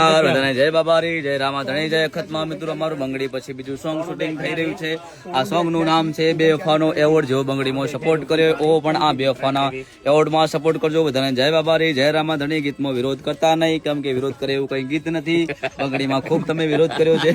નમસ્કાર બધાને જય બાબારી જય રામાધણી જય ખતમા મિત્રો. અમારું બંગડી પછી બીજું સોંગ શૂટિંગ થઈ રહ્યું છે. આ સોંગનું નામ છે બે વફાનો એવોર્ડ જેવો બંગડીમાં સપોર્ટ કર્યો એવો પણ આ બે વફાના એવોર્ડમાં સપોર્ટ કરજો. બધાને જય બાબારી જય રામા ધણી. ગીતમાં વિરોધ કરતા નહીં કેમ કે વિરોધ કરે એવું કઈ ગીત નથી. બંગડીમાં ખૂબ તમે વિરોધ કર્યો છે.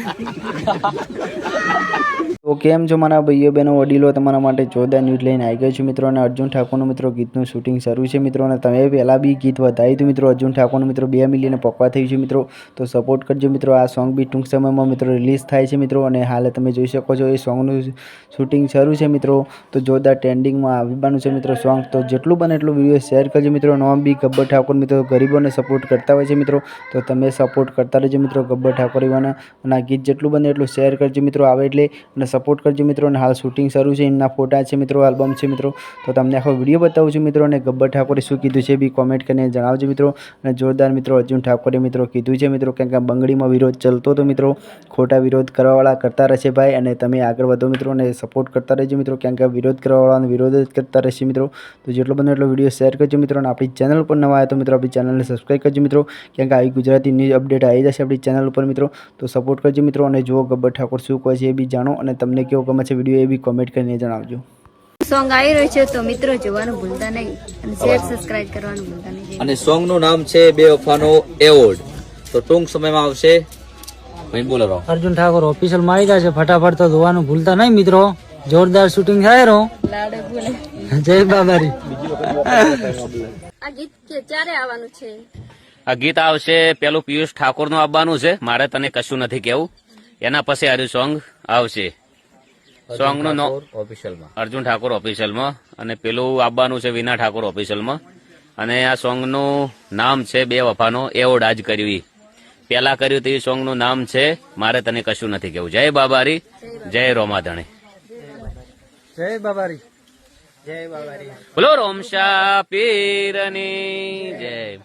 તો કેમ છો મારા ભાઈઓ બહેનો, વડીલો? તમારા માટે જોરદાર ન્યૂઝ લઈને આવી ગયો છું મિત્રો અને અર્જુન ઠાકોરનું મિત્રો ગીતનું શૂટિંગ શરૂ છે મિત્રો અને તમે પહેલાં બી ગીત વધાર્યું હતું મિત્રો. અર્જુન ઠાકોરનું મિત્રો બે મિલિયન પકવા થયું છે મિત્રો. તો સપોર્ટ કરજો મિત્રો. આ સોંગ બી ટૂંક સમયમાં મિત્રો રિલીઝ થાય છે મિત્રો અને હાલ તમે જોઈ શકો છો એ સોંગનું શૂટિંગ શરૂ છે મિત્રો. તો જોરદાર ટ્રેન્ડિંગમાં આવવાનું છે મિત્રો સોંગ તો જેટલું બને એટલું વીડિયો શેર કરજો મિત્રો. નોમ બી ગબ્બર ઠાકોર મિત્રો ગરીબોને સપોર્ટ કરતા હોય છે મિત્રો. તો તમે સપોર્ટ કરતા રહેજો મિત્રો ગબ્બર ઠાકોર એવાના અને આ ગીત જેટલું બને એટલું શેર કરજો મિત્રો. આવે એટલે અને સપોર્ટ કરજો મિત્રો અને હાલ શૂટિંગ શરૂ છે, એમના ફોટા છે મિત્રો, આલ્બમ છે મિત્રો. તો તમને આખો વીડિયો બતાવું છું મિત્રો અને ગબ્બર ઠાકોરે શું કીધું છે બી કોમેન્ટ કરીને જણાવજો મિત્રો. અને જોરદાર મિત્રો અર્જુન ઠાકોરે મિત્રો કીધું છે મિત્રો કેમ કે બંગડીમાં વિરોધ ચલતો હતો મિત્રો, ખોટા વિરોધ કરવાવાળા કરતા રહેશે ભાઈ અને તમે આગળ વધો મિત્રો અને સપોર્ટ કરતા રહેજો મિત્રો. કેમ કે વિરોધ કરવાવાળાનો વિરોધ જ કરતા રહેશે મિત્રો. તો જેટલો બને એટલો વીડિયો શેર કરજો મિત્રો અને આપણી ચેનલ પર નવા આવ્યા તો મિત્રો આપણી ચેનલને સબસ્ક્રાઈબ કરજો મિત્રો. કેમ કે આવી ગુજરાતી ન્યૂઝ અપડેટ આવી જશે આપણી ચેનલ ઉપર મિત્રો. તો સપોર્ટ કરજો મિત્રો અને જુઓ ગબ્બર ઠાકોર શું કહે છે એ બી જાણો અને તમને કેવો ગમે છે વીડિયો એ બી કોમેન્ટ કરીને જણાવજો. સોંગ આવી રહ્યું છે તો મિત્રો જોવાનું ભૂલતા નહીં અને શેર સબસ્ક્રાઇબ કરવાનું ભૂલતા નહીં. અને સોંગનું નામ છે બે વફાનો એવોર્ડ તો ટૂંક સમયમાં આવશે. ભાઈ બોલો રહો. અર્જુન ઠાકોર ઓફિશિયલ મારી ગયા છે. ફટાફટ તો ધોવાનું ભૂલતા નહીં મિત્રો. જોરદાર શૂટિંગ થાય રહો જય બાબારી. આ ગીત ક્યારે આવવાનું છે? આ ગીત આવશે પેલું પિયુષ ઠાકોરનું આવવાનું છે. મારે તને કશું નથી કેવું. એના પછી આર્યું સોંગ આવશે. સોંગ ઓફિશિયલમાં અર્જુન ઠાકોર ઓફિશિયલમાં અને પેલું આવવાનું છે વિના ઠાકોર ઓફિશિયલમાં અને આ સોંગનું નામ છે બે વફાનો એવોર્ડ આજ કરવી. પેલા કર્યું તે સોંગનું નામ છે મારે તને કશું નથી કેવું જય બાબારી જય રોમાધણી. જય બાબારી. બોલો રોમશા પીરની જય.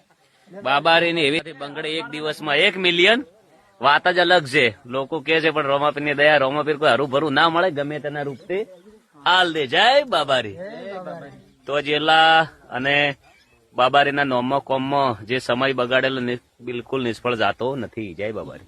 બાબારીની એવી બંગડે એક દિવસમાં એક મિલિયન વાત જ અલગ છે. લોકો કે છે, પણ રોમાપીર દયા રોમાપીર કોઈ હરું ભરું ના મળે, ગમે તેના રૂપથી હાલ દે. જય બાબારી. તો જેલા અને બાબારીના નોમમાં કોમમાં જે સમય બગાડેલો બિલકુલ નિષ્ફળ જાતો નથી. જય બાબારી.